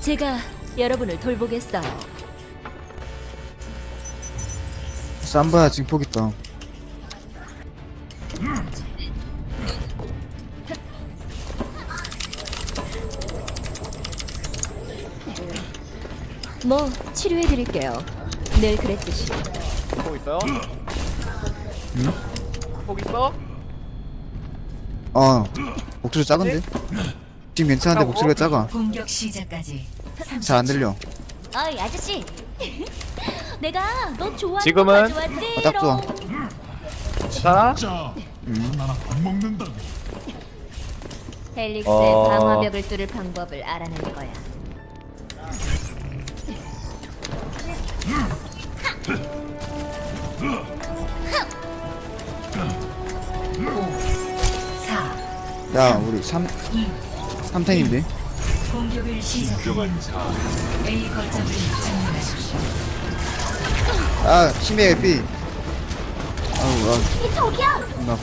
제가 여러분을 돌보겠어요. 쌈바야 지금 포기 있다 뭐 치료해 드릴게요. 늘 그랬듯이. 폭 있어요? 응? 폭 있어? 어 목소리 작은데? 지금 괜찮은데 목소리가 작아 공격 시작까지 잘 안 들려 어이 아저씨. 내가 너 좋아하는 지금은? 거 가져왔지. 어, 딱 좋아. 괜찮아? 자, 하나 안 먹는다고. 헬릭스의 어. 방화벽을 뚫을 방법을 알아낼 거야. 사야 우리 3 3탱인데 공격을 시작 진정한 자. A 거점을 점령하십시오 아 심해 피 아우 아 저기야. 존나 아파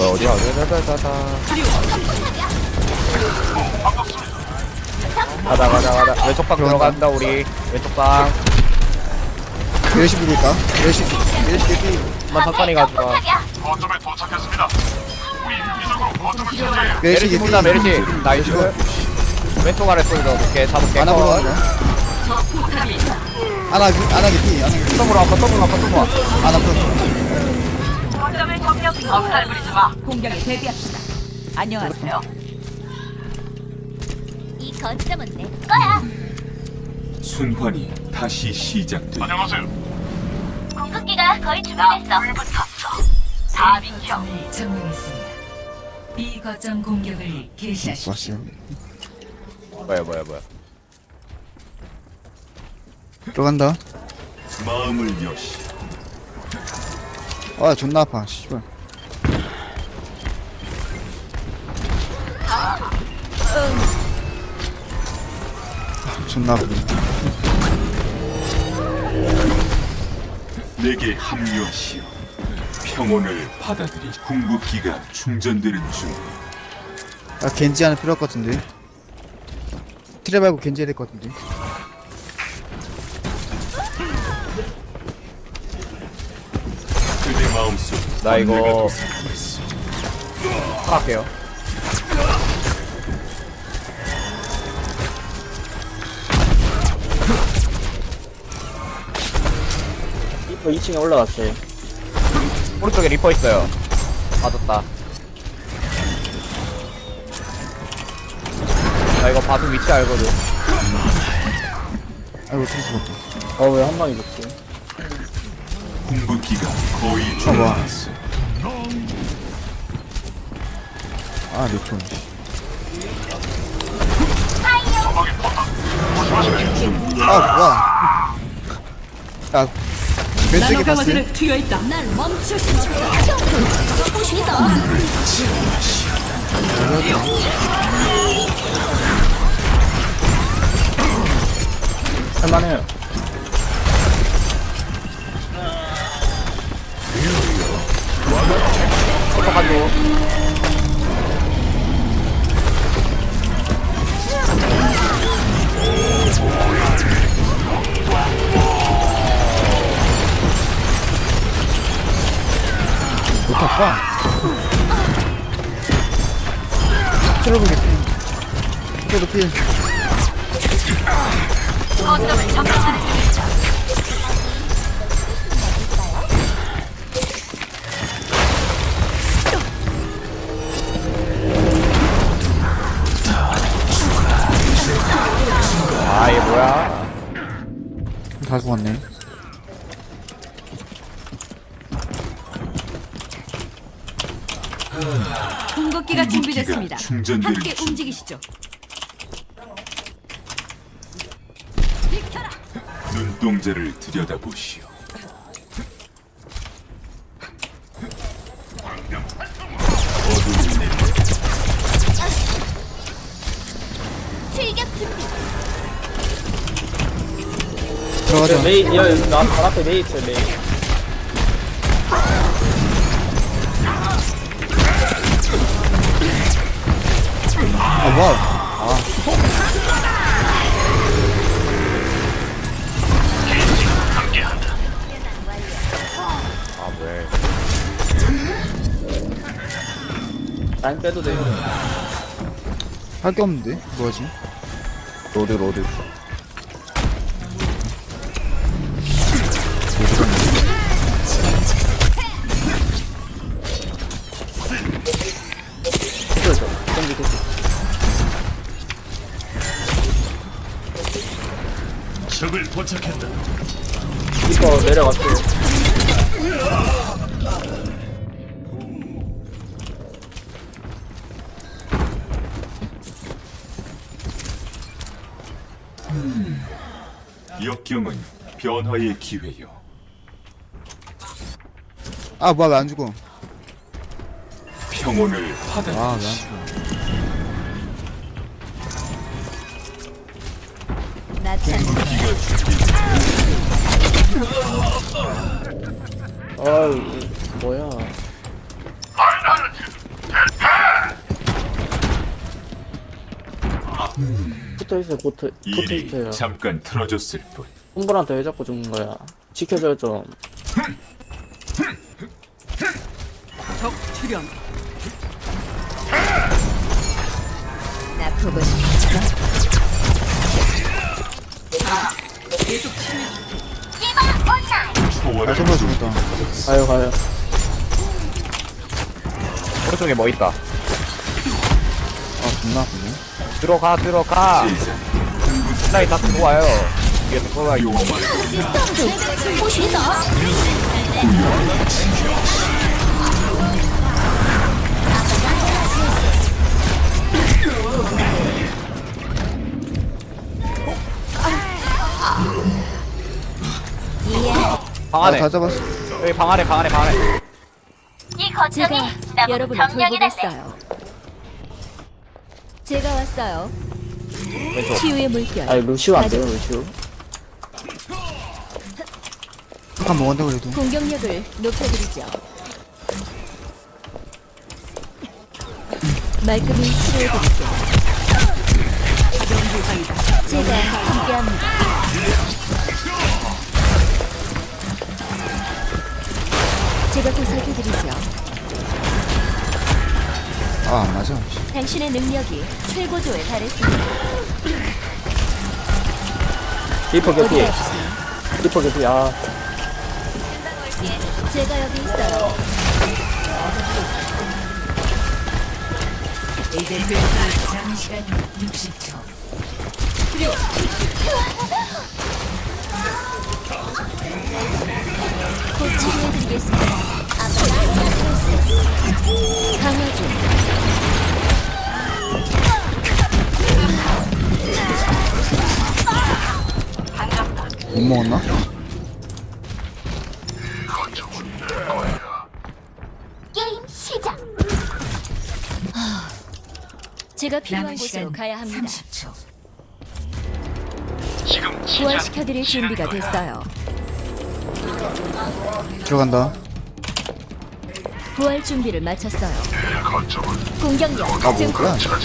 어, 어디야? 다다다다. 가자 가자 가자. 왼쪽 방 들어간다 우리. 왼쪽 방. 있다 메르시 메르시 피 한번 천천히 가져가. 거점에 도착했습니다. 거점을. 메르시 메르시 피 물다 메르시. 나이스. 왼쪽 아래 쏠 넣어볼게. 잡을게. 하나 컷. 보러 가자 하나 하나 개피 하나 개피 덤으로 한번 덤으로 한번 덤으로. 하나 컷 공격에 대비합시다. 안녕하세요. 이 거점은 내 거야. 순환이 다시 시작돼. 안녕하세요. 공급기가 거의 준비됐어. 거점을 점령했습니다 B 거점 공격을 개시하십시오 왔어요 뭐야 뭐야 뭐야. 들어간다 마음을 여시. 아 존나 아파 씨발 아, 존나 아프네 내게 합류하시오. 평온을 받아들이 궁극기가 충전되는 중. 아 겐지 하나 필요할 것 같은데 트레 말고 겐지 해야 될 것 같은데 그대 마음속 나 이거- 내가 도사하고 있어. 할게요. 리퍼 2층에 올라갔어요. 오른쪽에 리퍼 있어요. 맞았다. 나 이거 바둑 위치 알거든. 아이고 트레 죽었다 어, 왜한 방이 죽지? 궁극기가 거의 준비됐어. 아 리폰 아 뭐야 야 왼쪽에 봤어요? 튀어 있다. 난 멈출 수 없어. 보시죠. 할만해요. 어떡하죠? 트러블 개피 트러블 필 아, 얘 뭐야? 다 죽었네 공격기가 준비됐습니다. 함께 중. 움직이시죠. 눈동자를 들여다보시오. 어둠이 내려 출격 준비. 들어가자 메이, 야, 여기 나, 발 앞에 메이 있어요, 메이. 와. 아. 아 왜? 빼도 돼. 할 게 없는데? 뭐하지? 로드 로드. 내려갔어요. 역경은 변화의 기회요. 아 뭐야 왜안 죽어 평온을 받아. 아왜안 죽어 나찬 아유 이- 뭐야? 붙어 있어요. 붙어 붙어 일이 있어요. 잠깐 틀어졌을 뿐. 홈브한테 왜 자꾸 죽는 거야? 지켜줘요 좀. 적 출현. 나 보고 싶어 아 초월 을 정말 죽었다 가요 가요. 오른쪽에 뭐 있다 아 존나 아프네 들어가 들어가. 라인 다 들어와요 위에 들어가 보시죠 방아 안에. 다 잡았어. 여기 방 안에 방 안에 방 안에. 이 거점이 여러분을 돌보겠어요. 제가 왔어요. 치유의 물결. 아니 루시오 안 돼요 루시오. 한판 먹었네 그래도. 공격력을 높여드리죠. 말끔히 치료해드릴게요. 제가 함께합니다 제가 보살펴드리죠. 아 안 맞아. 당신의 능력이 최고조에 달했습니다. 리퍼 개피. 리퍼 개피. 아. 제가 여기 있어요 이제 슬슬 남은 시간 60초. 곧 치료해드리겠습니다 강화 중 못 먹었나? 게임 시작 제가 필요한 남은 곳으로 시간 가야 합니다 30초. 부활시켜드릴 준비가 됐어요 들어간다. 부활 준비를 마쳤어요. 공격력 아 증폭. 궁극기가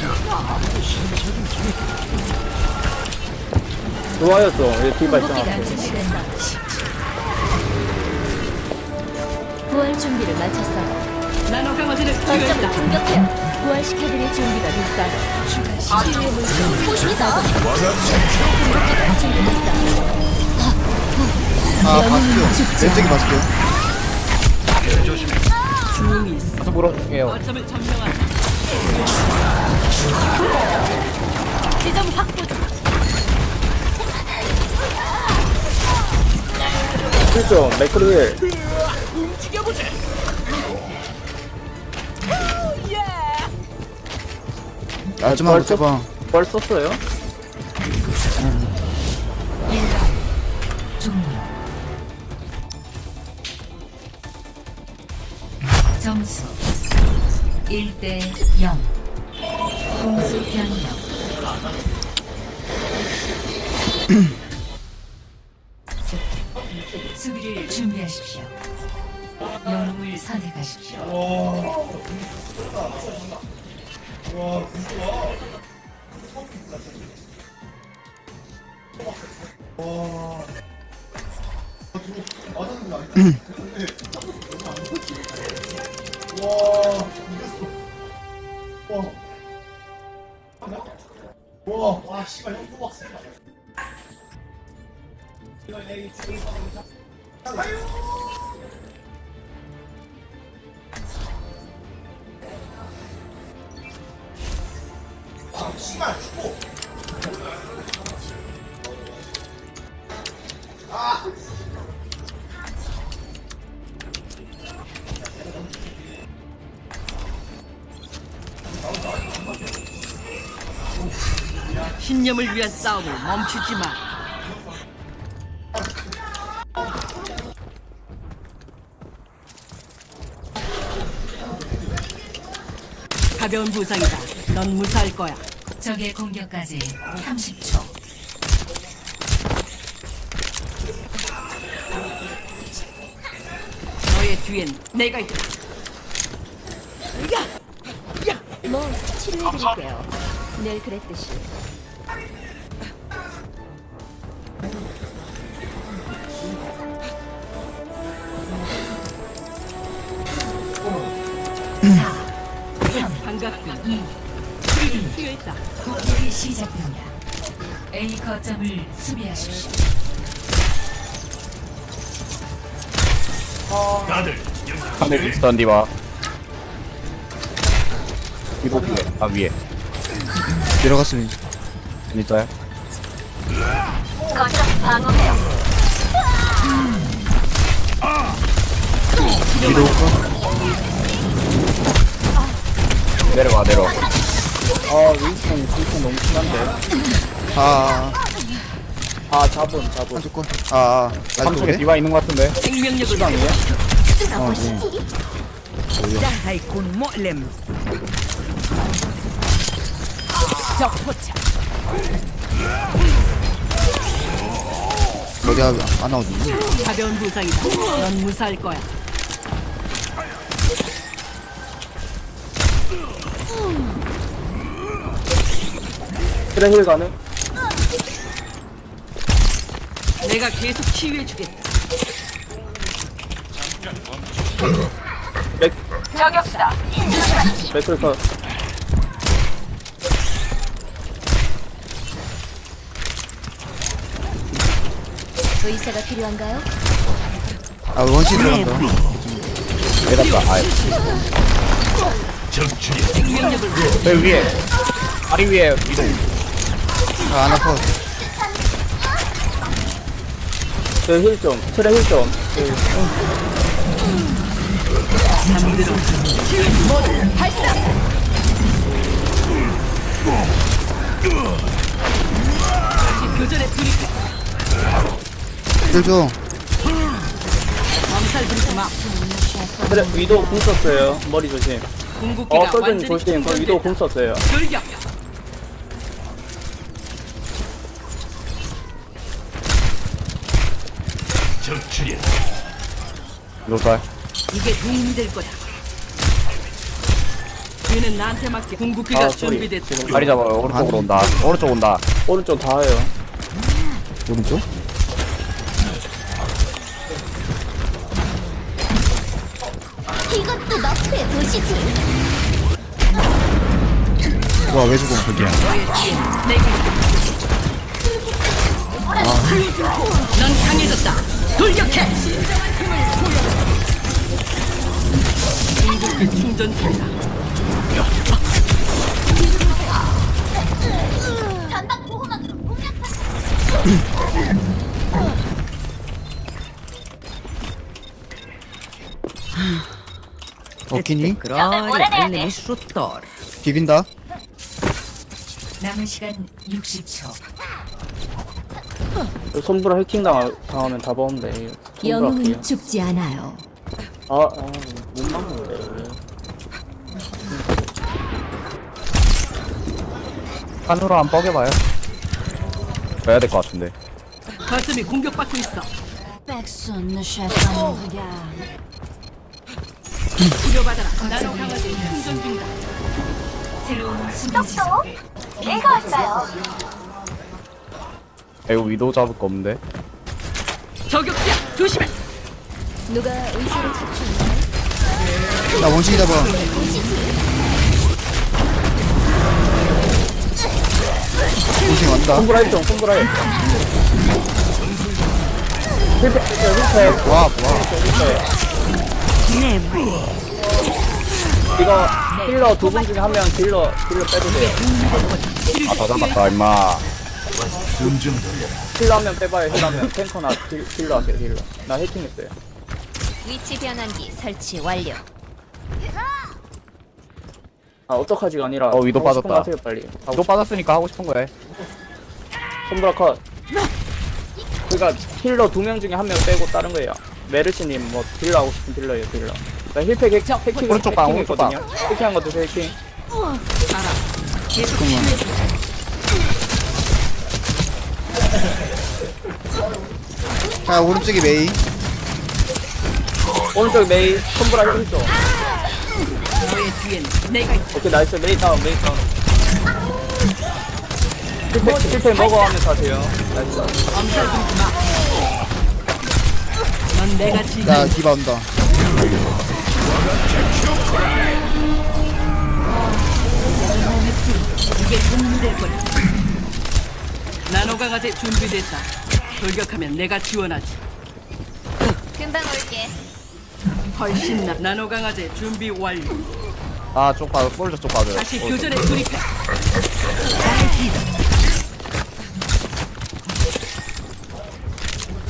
있잖아. 준비됐어요 부활 준비를 마쳤어요. 나노 강화제를 거점을 투여했다. 공격해요 부활시켜드릴 준비가 됐어요. 치유의 물결 보시죠 궁극기가 준비됐어요 아 바스티온 왼쪽이 바스티온. 가서 물어줄게요 지점 확보 중 실점 맥크리윌. 마지막으로 벌써? 벌 썼어요? 점수 1대 0. 공수 변경. 수비를 준비하십시오. 영웅을 선택하십시오. 와, 이겼어. 와. 와, 와, 씨발, 형 뽑았어. 아유! 아, 씨발, 죽어. 신념을 위한 싸움을 멈추지 마. 가벼운 부상이다. 넌 무사할 거야. 적의 공격까지 30초. 너의 뒤엔 내가 있다. 뭐 치료해드릴게요. 늘 그랬듯이. 반갑군. 필요했다. 공격이 시작됩니다. A 거점을 수비하십시오. 다들 상대 윈스턴 디바 위도 위에 아 위에 내려갔으면 진짜요? 위로 올까? 내려와 내려와 아 윈스턴 윈스턴 너무 심한데 아, 아, 아 잡음 잡음 아, 조건. 아, 아, 나 한쪽에 쪽에? 디바 있는 것 같은데 생명력을 시간이에요? 어, 네. هيكون مؤلم 적 포착 어디야, 안 나오지? 가벼운 부상이다 넌 무사할 거야 트레 힐 가능? 내가 계속 치유해 주겠다. 맥. 맥클 컷. 의사가 필요한가요? 아, 원시 들어간다. 내렸다 아예. 왜 위에. 다리 위에. 위도 아, 안 아파. 트레힐 좀 트레 힐 좀. 돌입해 힐 좀. 부리지 마 트레 위도 궁 썼어요. 머리 조심. 궁극기가 어 완전히 조심. 그 위도 궁 썼어요. 돌격 잘 이게 도움이 될 거다 뒤는 나한테 맡겨 궁극기가 아, 소리. 준비됐다 다리 잡아요 오른쪽으로 온다 오른쪽 온다 오른쪽 닿아요 오른쪽? 이것도 너프의 도시지. 와, 왜 죽어? 거기야. 내가 넌 강해졌다 돌격해 궁극기 충전 중이다 보호막으로 공략. 어키니? 그러니 슈터 비빈다. 남은 시간 60초. 손브라 해킹 당하, 당하면 다 버는데. 손브라 할게요 영웅은 죽지 않아요. 아 아 못 막는데. 한으로 한 뻐겨봐요. 가야 될 것 같은데. 가슴이 공격받고 있어. 치료받아라. 나노 강화제 충전 중이다. 새로운 수비 지점. 이거 위도 잡을 거 없는데? 저격수야 조심해. 누가 의사를 찾았나요? 나 원신이다 봐. 한다. 손보라 했죠 손보라 해 실패 실패 와 뭐야 이거 힐러 두 분 중에 한 명 딜러 딜러 빼도 돼요. 아다 잡았다 임마 힐러 한 명 빼봐요. 힐러 한명. 탱커나 딜, 딜러 하세요 딜러. 나 해킹했어요. 위치 변환기 설치 완료. 아 어떡하지가 아니라 어, 위도 하고 싶은 거 빠졌다. 하세요 빨리. 하고 또 빠졌으니까 하고 싶은 거해 손보라 컷. 그니까 힐러 두 명 중에 한 명 빼고 다른 거예요. 메르시님 뭐 딜러 하고 싶은 딜러예요 딜러. 나 힐팩 해킹 해킹 오른쪽 방, 오른쪽 방. 해킹했거든요. 해킹한 것도 해킹. 자 오른쪽에 메이. 오른쪽 메이. 손보라 있다. 오케이 나이스. 메이 다운 메이 다운. 힐팩 먹어 하면서 하세요. 나이스. 자 디바 온다. 나노 강화제 준비됐다. 돌격하면 내가 지원하지. 금방 올게. 훨씬 나. 나노 강화제 준비 완료. 아쪽 빠져 솔저 쪽 빠져 다시 교전에 돌입해.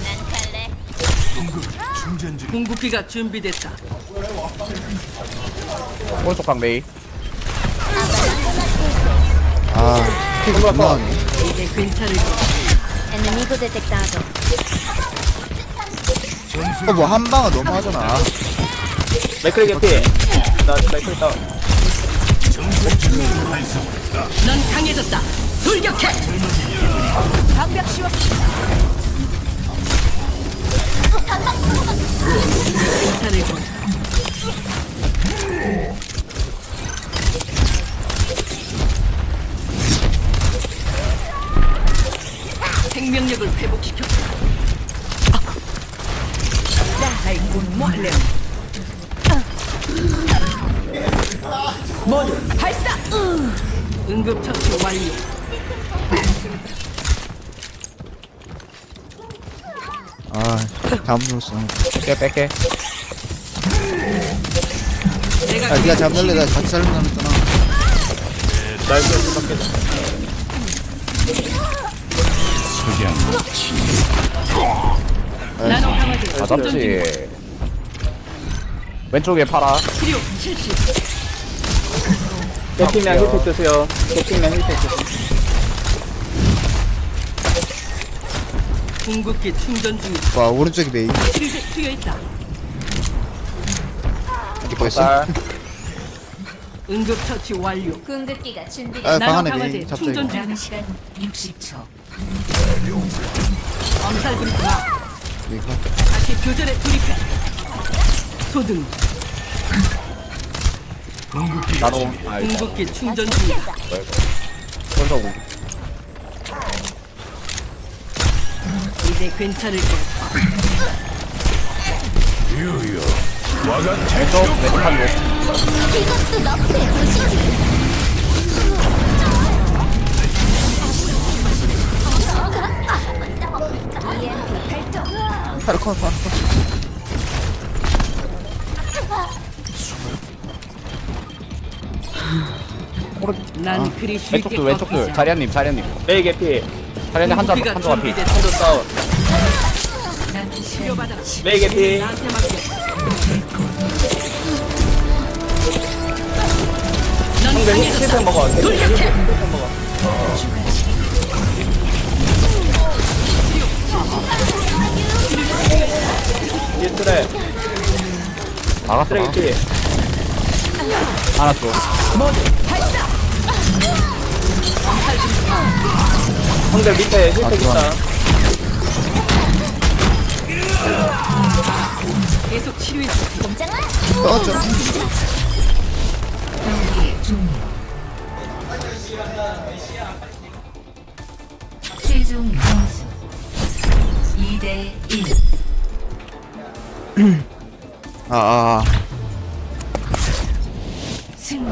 난 갈래. 궁극기가 준비됐다. 오른쪽 방 메이 아 킥 존나 하네 이제 괜찮을 거야. Enemigo detectado. 어뭐 한 방은 너무 하잖아 맥크리 개피 나 맥크리 다운 넌 강해졌다. 돌격해. 방벽. 괜찮을 거 생명력을 회복시켜. 모두 발사! 응급처치 완료. 아 눌렀어 뺄게 뺄게 내가 야 니가 잡을래 나 같이 살면 했잖아 나이스 밖에 나노 충전 중. 잡지 왼쪽에 팔아 치료 실시. 개피면 힐팩 드세요 개피면 힐팩 드세요 궁극기 충전 중이다. 와 오른쪽에 메이 치료제 투여했다. 이거 있어? 쌀 응급 처치 완료. 궁극기가 준비. 아방 나노 안에 강화제 메이 잡자 충전 중. 남은 시간 60초. 엄살 부리지 마. 이거 다시 교전에 돌입해. 소등. 나노 아 이거 궁극기 충전 중이다. 솔저 공 이제 괜찮을 거야. 왼쪽 왼쪽 한쪽 이것도 너프의 도시지. 파르콘 파르콘 난 그리 쉽게 왼쪽도 왼쪽도 꺾이지 자리아님 자리아님 메이 개피 자리아님 한자 궁극기가 한조 앞이 준비됐다. 한조 다운 남은 시간 치료받아라. 메이 개피 나한테 맡겨. 넌 상대. 힐팩 먹어 돌격해. 힐팩 먹어 뒤에 개피 하나 줘 상대 밑에 힐팩 좋아. 있다. 계속 치료해. 종료. 최종 점수. 2대 1. 아 아 승리.